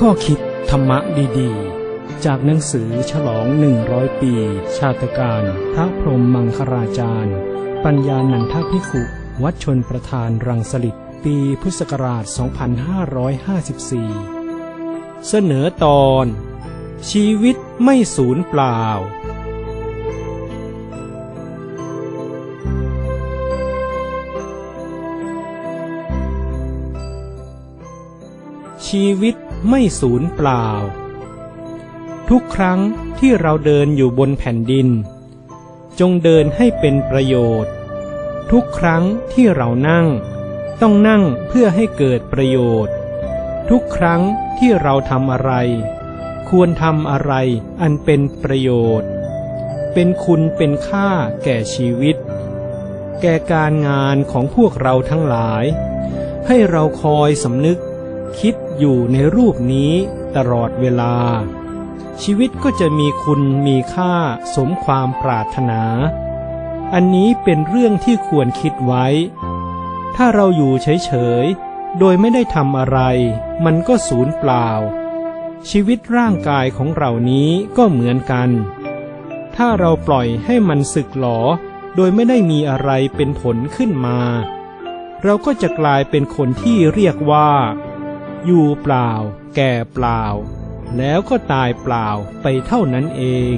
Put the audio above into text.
ข้อคิดธรรมะดีๆ จากหนังสือฉลอง 100 ปี ชาตการ พระพรหมมังคราจารย์ ปัญญานันทภิกขุวัดชนประธานรังสลิดปีพุทธศักราช 2554 เสนอตอน ชีวิตไม่สูญเปล่า ชีวิต ไม่สูญเปล่า ทุกครั้งที่เราเดินอยู่บนแผ่นดิน จงเดินให้เป็นประโยชน์ ทุกครั้งที่เรานั่ง ต้องนั่งเพื่อให้เกิดประโยชน์ ทุกครั้งที่เราทำอะไร ควรทำอะไรอันเป็นประโยชน์ เป็นคุณเป็นค่าแก่ชีวิต แก่การงานของพวกเราทั้งหลาย ให้เราคอยสำนึก คิดอยู่ในรูปนี้ตลอดเวลา ชีวิตก็จะมีคุณมีค่าสมความปรารถนา อันนี้เป็นเรื่องที่ควรคิดไว้ ถ้าเราอยู่เฉยๆ โดยไม่ได้ทำอะไร มันก็สูญเปล่า ชีวิตร่างกายของเรานี้ก็เหมือนกัน ถ้าเราปล่อยให้มันสึกหลอโดยไม่ได้มีอะไรเป็นผลขึ้นมา เราก็จะกลายเป็นคนที่เรียกว่า อยู่เปล่า แก่เปล่า แล้วก็ตายเปล่าไปเท่านั้นเอง